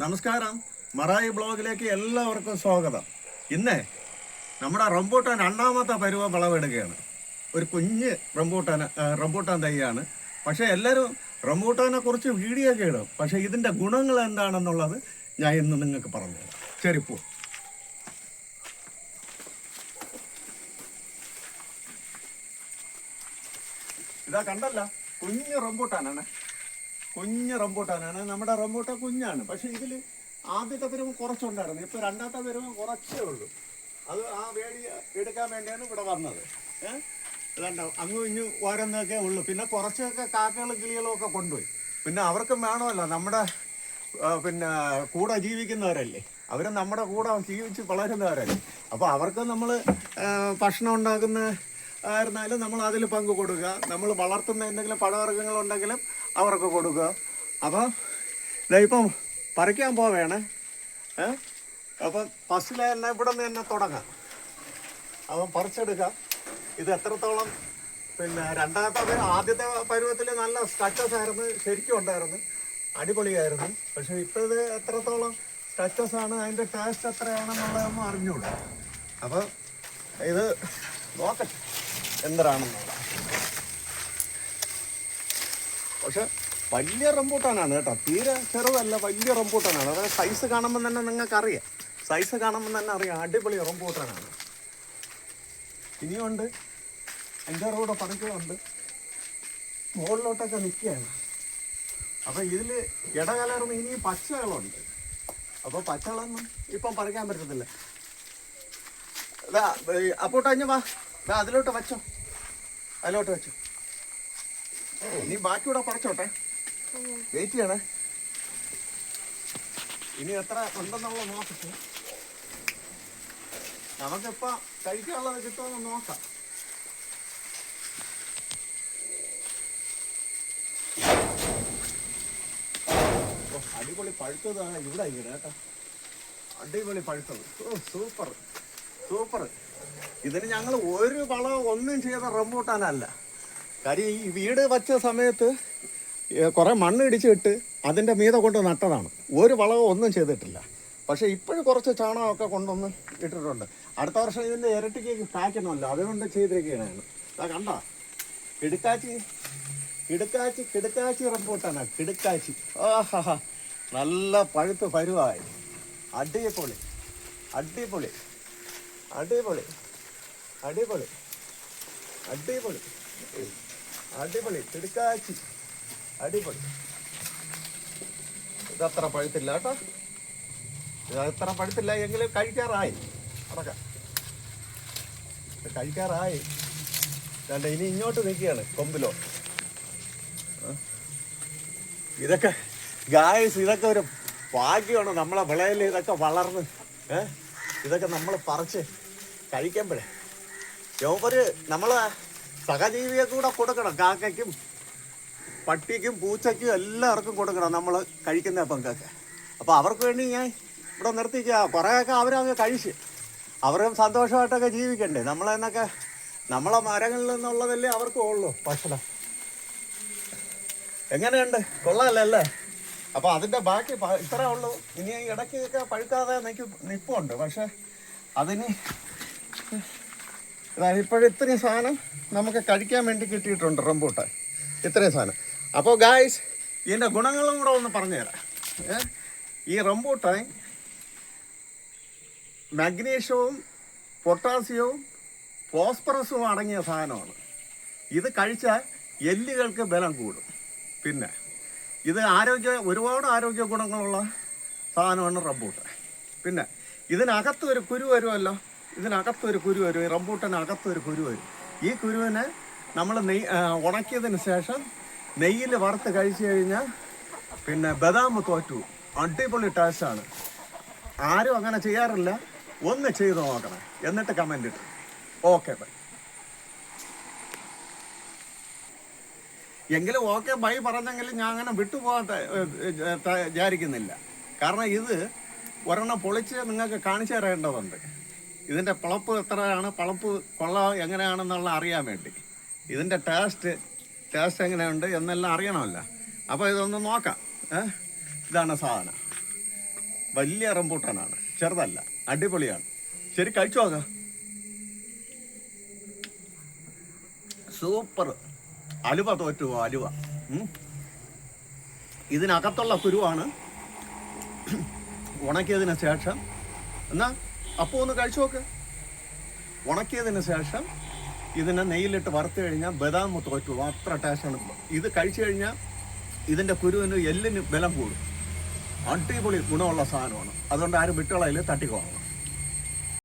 നമസ്കാരം. മറായി ബ്ലോഗിലേക്ക് എല്ലാവർക്കും സ്വാഗതം. ഇന്ന് നമ്മുടെ റംബൂട്ടാൻ രണ്ടാമത്തെ പരുവ വിളവെടുക്കുകയാണ്. ഒരു കുഞ്ഞ് റംബൂട്ടാൻ റംബൂട്ടാൻ തൈയാണ്. പക്ഷേ എല്ലാവരും റംബൂട്ടാനെ കുറിച്ച് വീഡിയോ ഇടും പക്ഷേ ഇതിന്റെ ഗുണങ്ങൾ എന്താണെന്നുള്ളത് ഞാൻ ഇന്ന് നിങ്ങൾക്ക് പറഞ്ഞു തരാം. ശരി പോ. ഇതാ കണ്ടല്ല കുഞ്ഞ് റംബൂട്ടാനാണ്. കുഞ്ഞ് റംബൂട്ടാനാണ്. നമ്മുടെ റംബൂട്ടാൻ കുഞ്ഞാണ്. പക്ഷെ ഇതിൽ ആദ്യത്തെ പരുവം കുറച്ചുണ്ടായിരുന്നു. ഇപ്പൊ രണ്ടാമത്തെ പരുവം കുറച്ചേ ഉള്ളൂ. അത് ആ വേടി എടുക്കാൻ വേണ്ടിയാണ് ഇവിടെ വന്നത്. ഏഹ് ഇതുണ്ടോ അങ്ങും ഇഞ്ഞും ഓരോന്നൊക്കെ ഉള്ളൂ. പിന്നെ കുറച്ചൊക്കെ കാക്കകളും കിളികളും ഒക്കെ കൊണ്ടുപോയി. പിന്നെ അവർക്കും വേണമല്ലോ. നമ്മുടെ പിന്നെ കൂടെ ജീവിക്കുന്നവരല്ലേ? അവർ നമ്മുടെ കൂടെ ജീവിച്ച് വളരുന്നവരല്ലേ? അപ്പോൾ അവർക്ക് നമ്മൾ ഭക്ഷണം ഉണ്ടാക്കുന്ന ആയിരുന്നാലും നമ്മൾ അതിൽ പങ്ക് കൊടുക്കുക. നമ്മൾ വളർത്തുന്ന എന്തെങ്കിലും പഴവർഗങ്ങൾ ഉണ്ടെങ്കിലും അവർക്ക് കൊടുക്കുക. അപ്പോൾ ഇപ്പം പറിക്കാൻ പോവേണേ. അപ്പം ഫസ്റ്റിലെ തന്നെ ഇവിടെ നിന്ന് തന്നെ തുടങ്ങാം. അപ്പം പറിച്ചെടുക്കാം. ഇത് എത്രത്തോളം പിന്നെ രണ്ടാമത്തെ ആദ്യത്തെ പരുവത്തിൽ നല്ല സ്ട്രക്ചസ് ആയിരുന്നു ശരിക്കും ഉണ്ടായിരുന്നു. അടിപൊളിയായിരുന്നു. പക്ഷെ ഇപ്പോൾ ഇത് എത്രത്തോളം സ്ട്രക്ചസ് ആണ് അതിന്റെ ടേസ്റ്റ് എത്രയാണെന്നുള്ളതൊന്നും അറിഞ്ഞുകൂടാ അപ്പോൾ ഇത് നോക്കട്ടെ എന്തരാണെന്നുള്ളത് പക്ഷെ വലിയ റംബൂട്ടാനാണ് കേട്ടോ. തീരെ ചെറുതല്ല വലിയ റംബൂട്ടാനാണ്. അതായത് സൈസ് കാണുമ്പോൾ തന്നെ നിങ്ങൾക്ക് അറിയാം സൈസ് കാണുമ്പോൾ തന്നെ അറിയാം. അടിപൊളി റംബൂട്ടാനാണ്. ഇനിയുണ്ട്. അഞ്ചാറ് കൂടെ പറിക്കുന്നുണ്ട് മുകളിലോട്ടൊക്കെ നിൽക്കുകയാണ്. അപ്പം ഇതിൽ ഇടകലർന്ന് ഇനി പച്ചകളുണ്ട്. അപ്പോൾ പച്ചകളൊന്നും ഇപ്പം പറിക്കാൻ പറ്റത്തില്ല. അപ്പോട്ടഞ്ഞ് വാ. അതിലോട്ട് വെച്ചോ. അതിലോട്ട് വെച്ചോ. നീ ബാക്കി കൂടെ പറച്ചോട്ടെ. വെയിറ്റ് ചെയ്യണേ. ഇനി എത്ര ഉണ്ടെന്നുള്ള നോക്കട്ടെ. നമുക്കിപ്പോ കഴിക്കാനുള്ളത് കിട്ടുമെന്ന് നോക്കാം. അടിപൊളി പഴുത്തതാണ് ഇവിടെ കേട്ടോ. അടിപൊളി പഴുത്തത്. ഓ സൂപ്പർ. സൂപ്പർ. ഇതിന് ഞങ്ങൾ ഒരു വളവും ഒന്നും ചെയ്ത റംബൂട്ടാനല്ല. കാര്യം ഈ വീട് വച്ച സമയത്ത് കുറെ മണ്ണ് ഇടിച്ചിട്ട് അതിന്റെ മീതെ കൊണ്ട് നട്ടതാണ്. ഒരു വളവും ഒന്നും ചെയ്തിട്ടില്ല. പക്ഷേ ഇപ്പോഴും കുറച്ച് ചാണകമൊക്കെ കൊണ്ടൊന്ന് ഇട്ടിട്ടുണ്ട്. അടുത്ത വർഷം ഇതിന്റെ ഇരട്ടിക്ക് കായ്ക്കണമല്ലോ അതുകൊണ്ട് ചെയ്തിരിക്കുകയാണ്. അതാ കണ്ട? കിടുക്കാച്ചി കിടുക്കാച്ചി കിടുക്കാച്ചി റംബൂട്ടാനാ. കിടുക്കാച്ചി. ആഹാ നല്ല പഴുത്ത് പരുവായി. അടിപൊളി. അടിപൊളി. അടിപൊളി. അടിപൊളി. അടിപൊളി. അടിപൊളി. തിടുക്കാച്ചി. അടിപൊളി. ഇതത്ര പഴുത്തില്ല കേട്ടോ. ഇതത്ര പഴുത്തില്ല എങ്കിലും കഴിക്കാറായി. അടക്കാം കഴിക്കാറായി. കണ്ട ഇനി ഇങ്ങോട്ട് നിൽക്കുകയാണ് കൊമ്പിലോ. ഇതൊക്കെ ഗായസ് ഇതൊക്കെ ഒരു ഭാഗ്യമാണ് നമ്മളെ വിളയിൽ ഇതൊക്കെ വളർന്ന് ഏ? ഇതൊക്കെ നമ്മൾ പറിച്ച് കഴിക്കുമ്പോഴേ യോവര് നമ്മളെ സഹജീവിയെ കൂടെ കൊടുക്കണം കാക്കയ്ക്കും പട്ടിക്കും പൂച്ചയ്ക്കും എല്ലാവർക്കും കൊടുക്കണം നമ്മൾ കഴിക്കുന്ന പങ്കൊക്കെ. അപ്പോൾ അവർക്ക് വേണ്ടി ഞാൻ ഇവിടെ നിർത്തിക്കുക കുറേയൊക്കെ അവരങ്ങ് കഴിച്ച് അവരും സന്തോഷമായിട്ടൊക്കെ ജീവിക്കണ്ടേ. നമ്മളെന്നൊക്കെ നമ്മളെ മരങ്ങളിൽ നിന്നുള്ളതല്ലേ അവർക്കും ഉള്ളൂ ഭക്ഷണം. എങ്ങനെയുണ്ട്? കൊള്ളാമല്ലേ അല്ലേ അപ്പോൾ അതിന്റെ ബാക്കി ഇത്ര ഉള്ളൂ. ഇനി ഇടയ്ക്ക് ഒക്കെ പഴുക്കാതെ നിൽക്കും നിൽപ്പുണ്ട് പക്ഷെ അതിന് ഇപ്പോഴും ഇത്രയും സാധനം നമുക്ക് കഴിക്കാൻ വേണ്ടി കിട്ടിയിട്ടുണ്ട് റംബൂട്ടാൻ. ഇത്രയും സാധനം. അപ്പോൾ ഗായ്സ് ഇതിന്റെ ഗുണങ്ങളും കൂടെ ഒന്ന് പറഞ്ഞുതരാം? ഈ റംബൂട്ടാൻ മാഗ്നീഷ്യവും പൊട്ടാസ്യവും ഫോസ്ഫറസും അടങ്ങിയ സാധനമാണ്. ഇത് കഴിച്ചാൽ എല്ലുകൾക്ക് ബലം കൂടും. പിന്നെ ഇത് ആരോഗ്യ ഒരുപാട് ആരോഗ്യ ഗുണങ്ങളുള്ള സാധനമാണ് റംബൂട്ടാൻ. പിന്നെ ഇതിനകത്ത് ഒരു കുരു വരുമല്ലോ? ഇതിനകത്ത് ഒരു കുരു വരും. ഈ റംബൂട്ടനകത്ത് ഒരു കുരു വരും. ഈ കുരുവിനെ നമ്മൾ നെയ് ഉണക്കിയതിന് ശേഷം നെയ്യിൽ വറുത്ത് കഴിച്ചു കഴിഞ്ഞാൽ പിന്നെ ബദാം തോറ്റു. അടിപൊളി ടേസ്റ്റാണ് ആരും അങ്ങനെ ചെയ്യാറില്ല. ഒന്ന് ചെയ്ത് നോക്കണം. എന്നിട്ട് കമന്റ് ഇട്ടു ഓക്കെ ബൈ എങ്കിലും ഓക്കെ ബൈ പറഞ്ഞെങ്കിലും ഞാൻ അങ്ങനെ വിട്ടുപോകാൻ വിചാരിക്കുന്നില്ല. കാരണം ഇത് ഒരെണ്ണം പൊളിച്ച് നിങ്ങൾക്ക് കാണിച്ചു തരേണ്ടതുണ്ട്. ഇതിന്റെ പളപ്പ് എത്രയാണ് പളപ്പ് കൊള്ളാ എങ്ങനെയാണെന്നുള്ള അറിയാൻ വേണ്ടി. ഇതിന്റെ ടേസ്റ്റ് ടേസ്റ്റ് എങ്ങനെയുണ്ട് എന്നെല്ലാം അറിയണമല്ല. അപ്പോൾ ഇതൊന്ന് നോക്കാം. ഇതാണ് സാധനം. വലിയ റംബൂട്ടാനാണ്. ചെറുതല്ല അടിപൊളിയാണ്. ശരി കഴിച്ചു നോക്കാം. സൂപ്പർ. അലുവ തോറ്റു അലുവ? ഇതിനകത്തുള്ള കുരുവാണ്. ഉണക്കിയതിന് ശേഷം എന്നാ അപ്പോൾ ഒന്ന് കഴിച്ചു നോക്ക്. ഉണക്കിയതിന് ശേഷം ഇതിനെ നെയ്യിലിട്ട് വറുത്ത് കഴിഞ്ഞാൽ ബദാം തോറ്റു. അത്ര ടേസ്റ്റാണ് ഇത് കഴിച്ചു കഴിഞ്ഞാൽ ഇതിന്റെ കുരുവിന് എല്ലിന് ബലം കൂടും. അടിപൊളി ഗുണമുള്ള സാധനമാണ്. അതുകൊണ്ട് ആരും വിട്ടുകളയിൽ തട്ടിക്കോണം